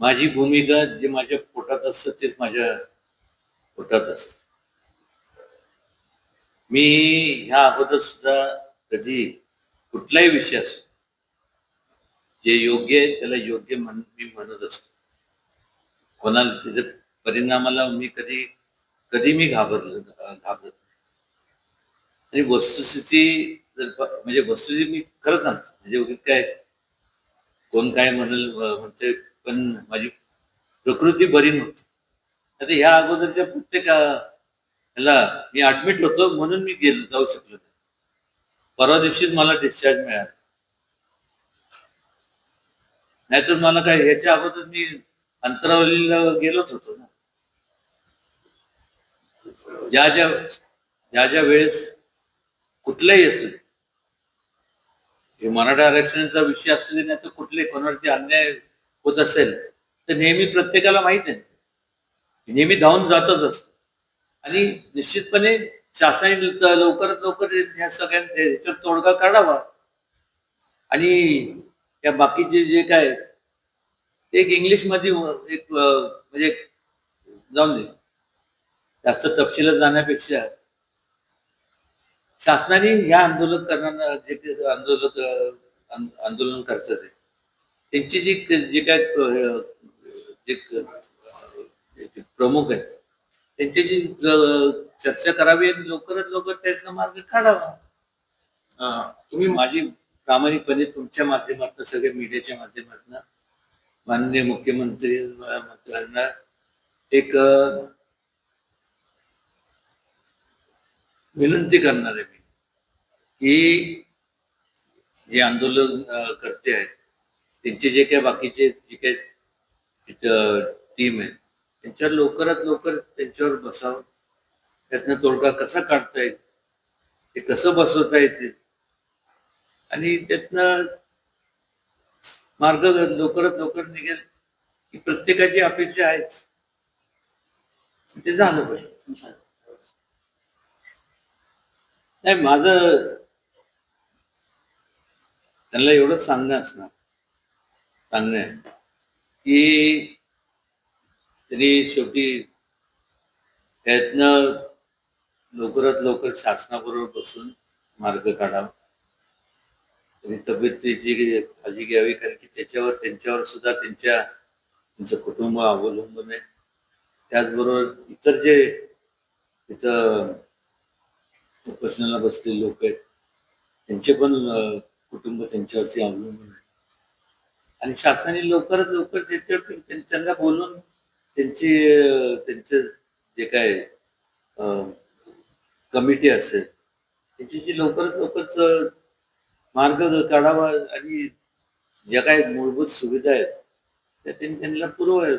माझी भूमिका जे माझ्या पोटात असतं तेच माझ्या पोटात असत. मी ह्या अगोदर सुद्धा कधी कुठलाही विषय असो जे योग्य आहे त्याला योग्य म्हण मी म्हणत असतो. कोणाला त्याच्या परिणामाला मी कधी कधी मी घाबरलो घाबरत नाही. आणि वस्तुस्थिती जर म्हणजे वस्तुस्थिती मी खरं सांगतो म्हणजे उगीच काय कोण काय म्हणेल म्हणते पण माझी प्रकृती बरी नव्हती. आता ह्या अगोदरच्या प्रत्येक ह्याला मी ऍडमिट होतो म्हणून मी गेलो जाऊ शकलो नाही. परवा दिवशीच मला डिस्चार्ज मिळाला. नाहीतर मला काय ह्याच्या अगोदर मी अंतरावलीला गेलोच होतो ना. ज्या ज्या ज्या ज्या वेळेस कुठलाही असू दे हे मराठा आरक्षणाचा विषय असू दे नाही तर कुठले कोणावरती अन्याय होत असेल तर नेहमी प्रत्येकाला माहीत आहे. नेहमी धावून जातच असतो. आणि निश्चितपणे शासनाने लवकरात लवकर ह्या सगळ्या तोडगा काढावा. आणि या बाकीचे जे काय ते एक इंग्लिशमध्ये एक म्हणजे जाऊन दे. जास्त तपशिलात जाण्यापेक्षा शासनाने ह्या आंदोलन करणार जे आंदोलक आंदोलन करतात आहे, त्यांची जी जे काय जे प्रमुख आहेत त्यांच्याशी चर्चा करावी आणि लवकरात लवकर त्यातनं मार्ग काढावा. तुम्ही माझी प्रामाणिकपणे तुमच्या माध्यमातून सगळ्या मीडियाच्या माध्यमातून माननीय मुख्यमंत्री मंत्र्यांना एक विनंती करणार आहे मी की जे आंदोलन करते आहेत त्यांचे जे काही बाकीचे जे काही टीम आहे त्यांच्यावर लवकरात लवकर त्यांच्यावर बसावं. त्यातनं तोडगा कसा काढता येईल? ते कसं बसवता येते आणि त्यातनं मार्ग लवकरात लवकर निघेल ही प्रत्येकाची अपेक्षा आहेच. ते झालं पाहिजे. नाही माझं त्यांना एवढंच सांगणं असणार. सांगणं. की तरी शेवटी त्यातनं लवकरात लवकर शासनाबरोबर बसून मार्ग काढावा. तरी तब्येतीची काळजी घ्यावी कारण की त्याच्यावर त्यांच्यावर सुद्धा त्यांच्या त्यांचं कुटुंब अवलंबून आहे. त्याचबरोबर इतर जे इथं उपोषणाला बसलेले लोक आहेत त्यांचे पण कुटुंब त्यांच्यावरती अवलंबून आहे. आणि शासनाने लवकरात लवकर त्याच्यावर त्यांना बोलून त्यांची त्यांचं जे काय कमिटी असेल त्याच्याशी जी लवकरात लवकर मार्ग काढावा आणि ज्या काय मूलभूत सुविधा आहेत त्या त्यांनी त्यांना पुरवाव्यात.